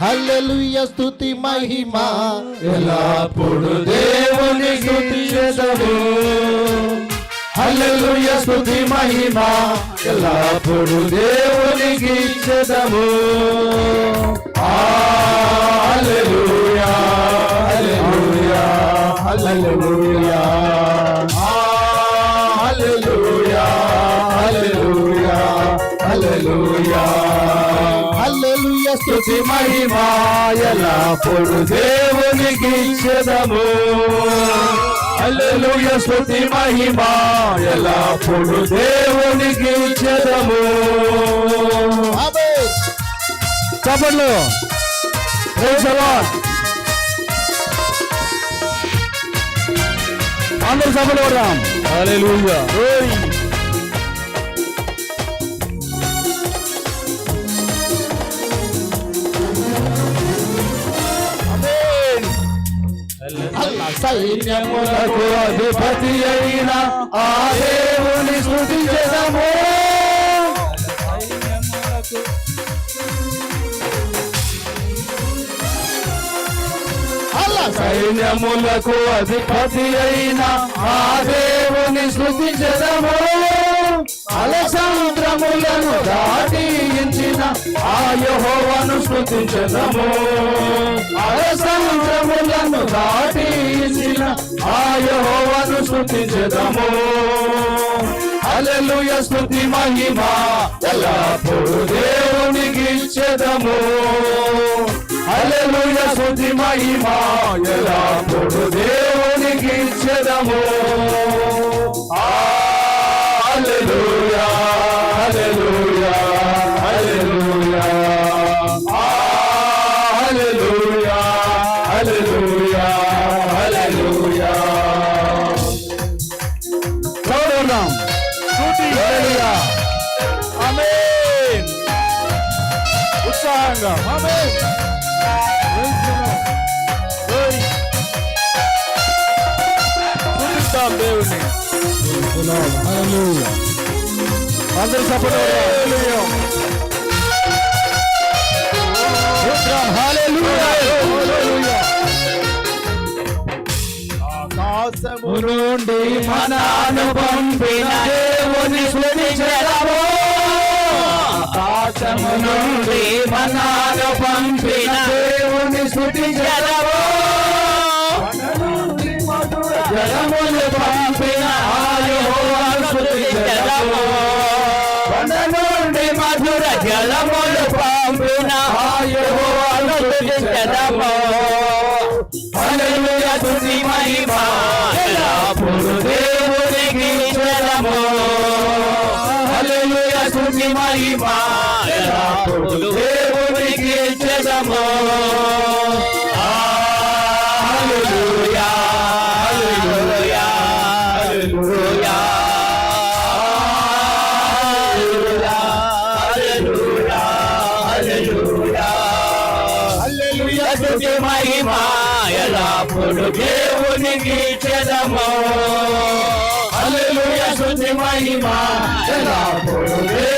హల్లెలూయ స్తుతి మహిమ. ఎల్లప్పుడు దేవుని స్తుతించెదము హల్లెలూయ స్తుతి మహిమ. ఎల్లప్పుడు దేవునికి ఇచ్చెదము? హల్లెలూయా హల్లెలూయా హల్లెలూయా హల్లెలూయా. హల్లెలూయ స్తుతి స్తుతి మహిమ ఎల్లప్పుడు దేవునికి ఇచ్చెదము. హల్లెలూయా స్తుతి మహిమ ఎల్లప్పుడు దేవునికి ఇచ్చెదము. Lord. అందరూ సభలు కొడదాం హల్లెలూయా. సైన్యములకు అధిపతి అయిన ఆ దేవుని స్తుతించెదము సైన్యములకు అధిపతి అయిన ఆ దేవుని స్థుతించదము. అలసముద్రములను దాటించిన ఆ యహోవను స్థుతించదము. దాటించిన ఆ యెహోవాను స్థుతించదము హల్లెలూయా స్తుతి మహిమ ఎల్లప్పుడు దేవునికి ఇచ్చేదము. అలెలుయ స్థుతి మహిమ ఎల్లప్పుడు దేవునికి ఇచ్చేదము. ఆ ఉత్సాహంగా ఆమేన్ స్తుతిద్దాం దేవుణ్ణి హల్లెలూయా అందరూ సపోర్ట్ ఆకాశము నుండి మనను పంపిన దేవుని స్తుతించెదము ఆకాశము నుండి మనను పంపిన దేవుని స్తుతించెదము జలములు పంపిన ఆయహోవాను నుండి మధుర జలములు పంపిన ఆయహోవాను స్తుతించెదము హల్లెలూయా దేవునికి ఎల్లప్పుడు దేవునికి ఇచ్చెదము మహిమ ఎల్లప్పుడు దేవునికి ఇచ్చెదము హల్లెలూయా స్తుతి మహిమ ఎల్లప్పుడు దేవునికి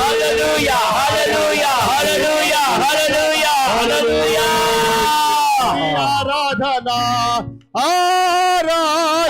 Hallelujah, hallelujah, hallelujah, hallelujah, hallelujah. Aradhana, aradhana.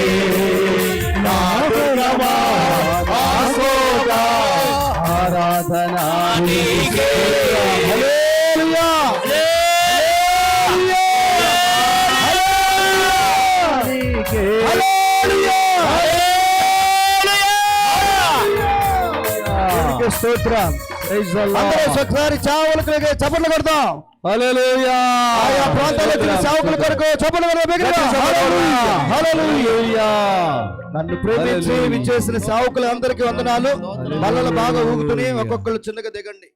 స్తోత్రం. అందరూ ఒకసారి చావులకు చప్పట్లు కొడతాం హల్లెలూయా ఆయా ప్రాంతాల్లో వచ్చిన సేవకుల కొరకు చప్పట్లు కొడదాం. బిగ్గరగా. హల్లెలూయా. హల్లెలూయా. నన్ను ప్రేమించి విచ్చేసిన సేవకులు అందరికీ వందనాలు. బల్లలు బాగా ఊగుతూనే ఒక్కొక్కరు చిన్నగా దిగండి.